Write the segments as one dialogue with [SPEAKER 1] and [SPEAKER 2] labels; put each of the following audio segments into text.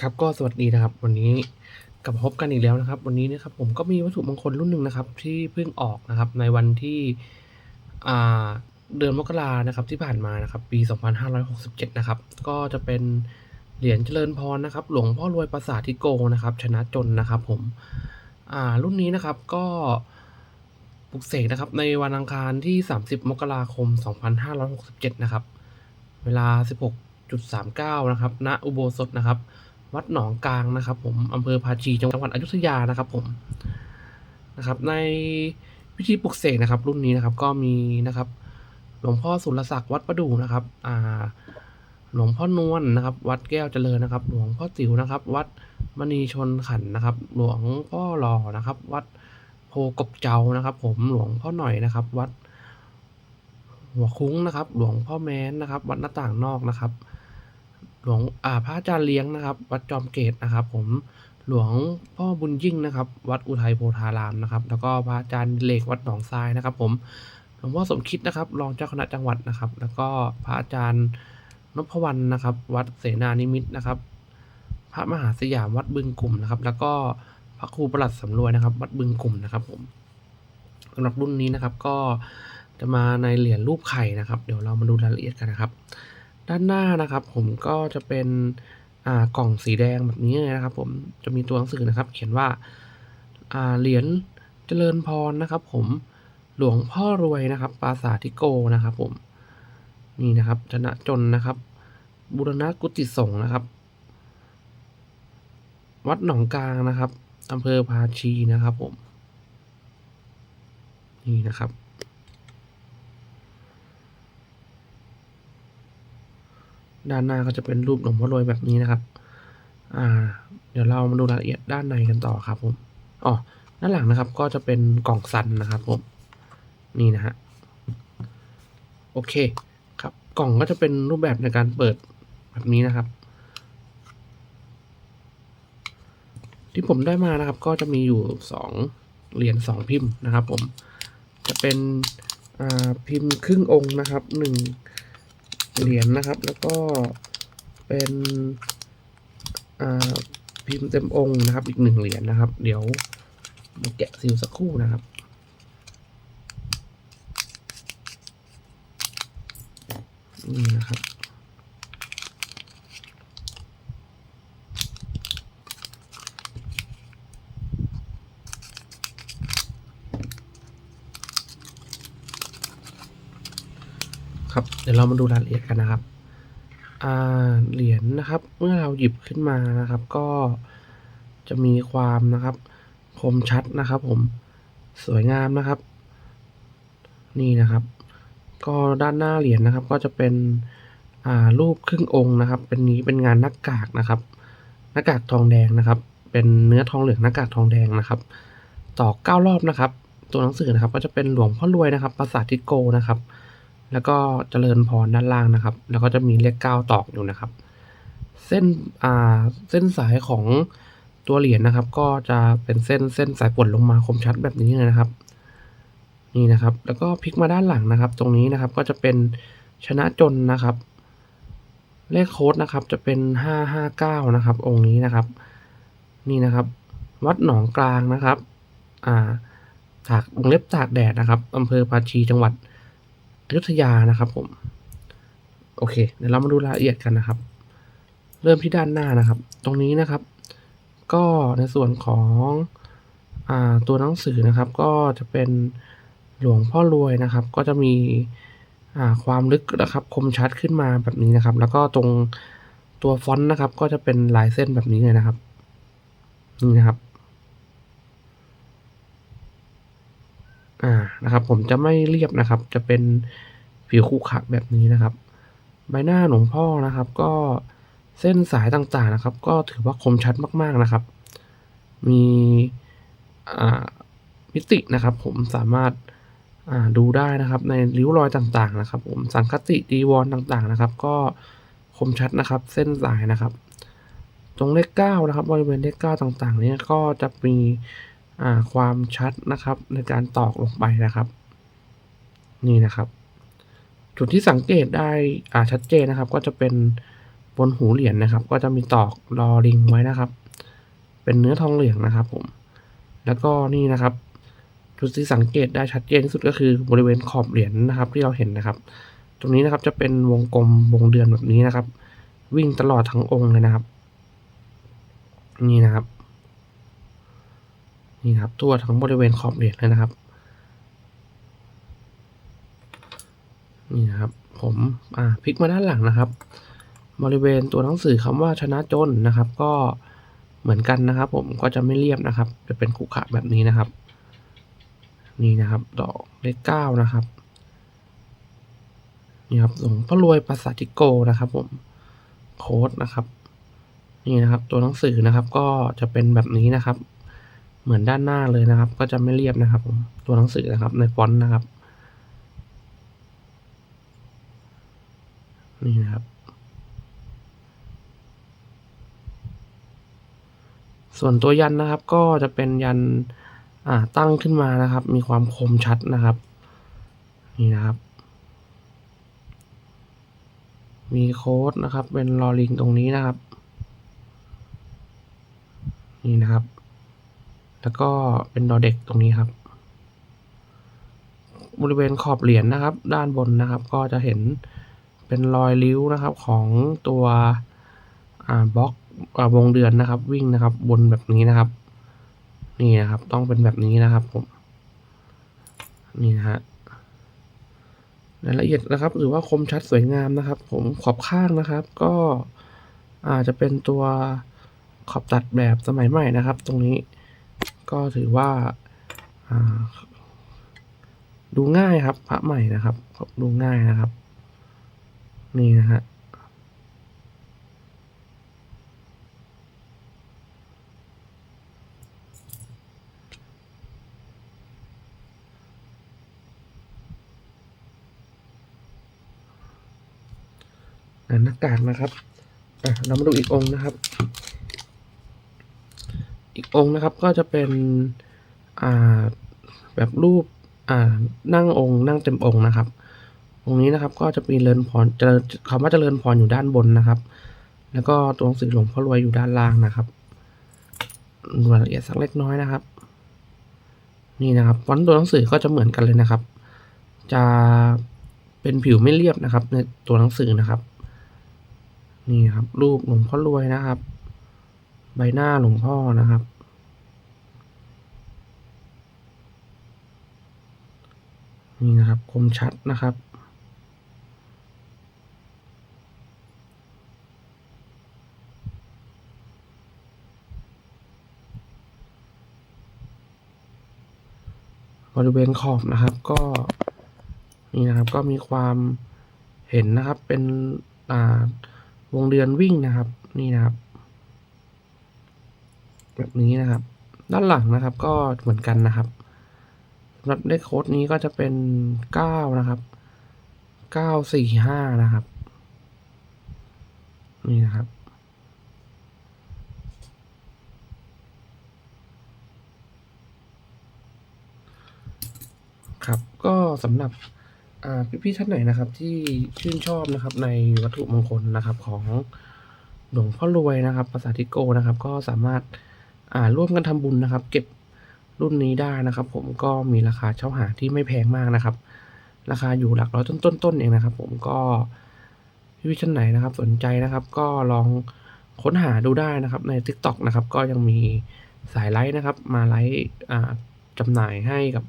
[SPEAKER 1] ครับก็สวัสดีนะครับ วันนี้กลับพบกันอีกแล้วนะครับ วันนี้นะครับผมก็มีวัตถุมงคลรุ่นหนึ่งนะครับ ที่เพิ่งออกนะครับในวันที่เดือนมกรานะครับที่ผ่านมานะครับ ปี 2567 นะครับ ก็จะเป็นเหรียญเจริญพรนะครับ หลวงพ่อรวยปราสาททิโกนะครับ ชนะจนนะครับ ผมรุ่นนี้นะครับก็ปลุกเสกนะครับ ในวันอังคารที่ 30 มกราคม 2567 นะครับ เวลา 16.39 นะครับ ณ อุโบสถนะครับ วัดหนองกลางนะครับ ผมอำเภอภาชีจังหวัดอยุธยานะครับผมนะครับ ในพิธีปลุกเสกนะครับ รุ่นนี้นะครับก็มีนะครับหลวงพ่อสุรศักดิ์วัดประดู่นะครับอ่าหลวงพ่อนวลนะครับ วัดแก้วเจริญนะครับ หลวงพ่อติ๋วนะครับ วัดมณีชนขันนะครับ หลวงพ่อหล่อนะครับ วัดโพกบเจ้านะครับ ผมหลวงพ่อหน่อยนะครับ วัดหัวคุ้งนะครับ หลวงพ่อแม้นนะครับ วัดหน้าต่างนอกนะครับ ลวงอ่าพระอาจารย์เลี้ยงนะครับ วัดจอมเกตนะครับ ผมหลวงพ่อบุญยิ่งนะครับ วัดอุทัยโพธารามนะครับ แล้วก็พระอาจารย์เหล็กวัดหนองทรายนะครับ ผมหลวงพ่อสมคิดนะครับ รองเจ้าคณะจังหวัดนะครับ แล้วก็พระอาจารย์นพวรรณนะครับ วัดเสนานิมิตนะครับ พระมหาสยามวัดบึงกลุ่มนะครับ แล้วก็พระครูประหลัดสำรวยนะครับ วัดบึงกลุ่มนะครับ ผมสำหรับรุ่นนี้นะครับก็จะมาในเหรียญรูปไข่นะครับ เดี๋ยวเรามาดูรายละเอียดกันนะครับ ด้านหน้านะครับ ผมก็จะเป็นอ่ากล่องสีแดงแบบนี้เลยนะครับ ผมจะมีตัวหนังสือนะครับ เขียนว่าอ่าเหรียญเจริญพรนะครับ ผมหลวงพ่อรวยนะครับ ปราสาททิโกนะครับ ผมนี่นะครับชนะจนนะครับ บุรณะกุฏิสงฆ์นะครับ วัดหนองกลางนะครับอำเภอภาชีนะครับ ผม นี่นะครับ ด้านหน้าก็จะเป็นรูปหลวงพ่อรวยแบบนี้นะครับ อ่า เดี๋ยวเรามาดูรายละเอียดด้านในกันต่อครับผมอ๋อด้านหลังนะครับก็จะเป็นกล่องซันนะครับผมนี่นะฮะโอเคครับกล่องก็จะเป็นรูปแบบในการเปิดแบบนี้นะครับ ที่ผมได้มานะครับ ก็จะมีอยู่สองเหรียญสองพิมพ์นะครับ ผม จะเป็นพิมพ์ครึ่งองค์นะครับหนึ่ง เหรียญนะครับ แล้วก็เป็นพิมพ์เต็มองค์นะครับ อีกหนึ่งเหรียญนะครับ เดี๋ยวมาแกะซิลสักครู่นะครับนี่นะครับ ครับ เดี๋ยวเรามาดูรายละเอียดกันนะครับเหรียญนะครับ เมื่อเราหยิบขึ้นมานะครับ ก็จะมีความนะครับ คมชัดนะครับ ผมสวยงามนะครับ นี่นะครับ ก็ด้านหน้าเหรียญนะครับ ก็จะเป็นรูปครึ่งองค์นะครับ เป็นนี้เป็นงานหน้ากากนะครับ หน้ากากทองแดงนะครับ เป็นเนื้อทองเหลืองหน้ากากทองแดงนะครับต่อเก้ารอบนะครับ ตัวหนังสือนะครับ ก็จะเป็นหลวงพ่อรวยนะครับปราสาททิโกนะครับ แล้วก็เจริญพรด้านล่างนะครับ แล้วก็จะมีเลขเก้าตอกอยู่นะครับ เส้นอ่าเส้นสายของตัวเหรียญนะครับ ก็จะเป็นเส้นเส้นสายป่นลงมาคมชัดแบบนี้เลยนะครับ นี่นะครับ แล้วก็พลิกมาด้านหลังนะครับ ตรงนี้นะครับก็จะเป็นชนะจนนะครับ เลขโค้ดนะครับ จะเป็นห้าห้าเก้านะครับ องค์นี้นะครับ นี่นะครับ วัดหนองกลางนะครับ อ่าตากวงเล็บตากแดดนะครับอำเภอภาชีจังหวัด อยุธยานะครับผม โอเค เดี๋ยวเรามาดูรายละเอียดกันนะครับ เริ่มที่ด้านหน้านะครับ ตรงนี้นะครับ ก็ในส่วนของอตัวหนังสือนะครับ ก็จะเป็นหลวงพ่อรวยนะครับ ก็จะมีความลึกนะครับ คมชัดขึ้นมาแบบนี้นะครับ แล้วก็ตรงตัวฟอนต์นะครับ ก็จะเป็นลายเส้นแบบนี้เลยนะครับ นี่นะครับ อ่านะครับ ผมจะไม่เรียบนะครับ จะเป็นผิวขรุขระแบบนี้นะครับ ใบหน้าหลวงพ่อนะครับ ก็เส้นสายต่างๆนะครับ ก็ถือว่าคมชัดมากๆนะครับ มีอ่ามิตินะครับ ผมสามารถอ่าดูได้นะครับ ในริ้วรอยต่างๆนะครับ ผมสังคติดีวรต่างๆนะครับ ก็คมชัดนะครับ เส้นสายนะครับ ตรงเลขเก้านะครับ บริเวณเลขเก้าต่างๆ เนี้ยก็จะมี ความชัดนะครับในการตอกลงไปนะครับ นี่นะครับ จุดที่สังเกตได้ชัดเจนนะครับ ก็จะเป็นบนหูเหรียญนะครับ ก็จะมีตอกรอลิงไว้นะครับ เป็นเนื้อทองเหลืองนะครับ ผม แล้วก็นี่นะครับ จุดที่สังเกตได้ชัดเจนที่สุดก็คือบริเวณขอบเหรียญนะครับ ที่เราเห็นนะครับ ตรงนี้นะครับจะเป็นวงกลมวงเดือนแบบนี้นะครับ วิ่งตลอดทั้งองค์เลยนะครับ นี่นะครับ นี่ครับทั่วทั้งบริเวณขอบเหรียญเลยนะครับ นี่นะครับ ผมอ่าพลิกมาด้านหลังนะครับ บริเวณตัวหนังสือคำว่าชนะจนนะครับ ก็เหมือนกันนะครับ ผมก็จะไม่เรียบนะครับ จะเป็นขุขะแบบนี้นะครับ นี่นะครับ ดอกเลขเก้านะครับนี่ครับหลวงพ่อรวยปราสติโกนะครับ ผมโค้ดนะครับ นี่นะครับ ตัวหนังสือนะครับ ก็จะเป็นแบบนี้นะครับ เหมือนด้านหน้าเลยนะครับ ก็จะไม่เรียบนะครับผมตัวหนังสือนะครับ ในฟอนต์นะครับ นี่นะครับ ส่วนตัวยันนะครับ ก็จะเป็นยันอ่าตั้งขึ้นมานะครับ มีความคมชัดนะครับ นี่นะครับ มีโค้ดนะครับ เป็นลอลิงตรงนี้นะครับ นี่นะครับ แล้วก็เป็นดอเด็กตรงนี้ครับ บริเวณขอบเหรียญนะครับ ด้านบนนะครับ ก็จะเห็นเป็นรอยริ้วนะครับของตัวบล็อกวงเดือนนะครับ วิ่งนะครับ บนแบบนี้นะครับ นี่นะครับ ต้องเป็นแบบนี้นะครับผมนี่นะฮะรายละเอียดนะครับ หรือว่าคมชัดสวยงามนะครับ ผมขอบข้างนะครับ ก็อาจจะเป็นตัวขอบตัดแบบสมัยใหม่นะครับ ตรงนี้ ก็ถือว่าดูง่ายครับ พระใหม่นะครับ ดูง่ายนะครับ นี่นะฮะหน้ากากนะครับเรามาดูอีกองค์นะครับ องค์นะครับก็จะเป็นอ่าแบบรูปอ่านั่งองค์นั่งเต็มองค์นะครับตรงนี้นะครับก็จะมีเริญพรเจริญคำว่าเจริญพรอยู่ด้านบนนะครับ แล้วก็ตัวหนังสือหลวงพ่อรวยอยู่ด้านล่างนะครับดูรายละเอียดสักเล็กน้อยนะครับ นี่นะครับฟอนต์ตัวหนังสือก็จะเหมือนกันเลยนะครับ จะเป็นผิวไม่เรียบนะครับ ในตัวหนังสือนะครับ นี่ครับ รูปหลวงพ่อรวยนะครับ ใบหน้าหลวงพ่อนะครับ นี่นะครับคมชัดนะครับ บริเวณขอบนะครับก็นี่นะครับก็มีความเห็นนะครับเป็นอ่าวงเดือนวิ่งนะครับนี่นะครับ แบบนี้นะครับ ด้านหลังนะครับก็เหมือนกันนะครับ สำหรับเลขโค้ดนี้ก็จะเป็นเก้านะครับเก้าสี่ห้านะครับ นี่นะครับครับก็สำหรับอ่พี่ๆท่านไหนนะครับ ที่ชื่นชอบนะครับในวัตถุมงคลนะครับของหลวงพ่อรวยนะครับภาษาทิโกนะครับ ก็สามารถร่วมกันทำบุญนะครับ เก็บ รุ่นนี้ได้นะครับ ผมก็มีราคาเช่าหาที่ไม่แพงมากนะครับ ราคาอยู่หลักร้อยต้นๆเองนะครับ ผมก็พี่ๆท่านไหนนะครับ สนใจนะครับ ก็ลองค้นหาดูได้นะครับ ใน TikTok นะครับ ก็ยังมีสายไลฟ์นะครับ มาไลฟ์จำหน่ายให้กับ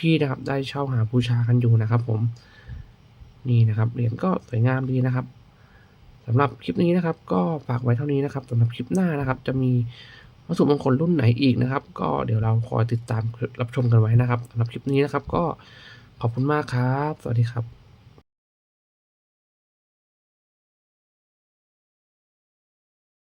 [SPEAKER 1] พี่ๆนะครับ ได้เช่าหาบูชากันอยู่นะครับ ผมนี่นะครับเหรียญก็สวยงามดีนะครับสำหรับคลิปนี้นะครับ ก็ฝากไว้เท่านี้นะครับสำหรับคลิปหน้านะครับ จะมี วัตถุมงคลรุ่นไหนอีกนะครับ ก็เดี๋ยวเราคอยติดตามรับชมกันไว้นะครับสำหรับคลิปนี้นะครับ ก็ขอบคุณมากครับ สวัสดีครับ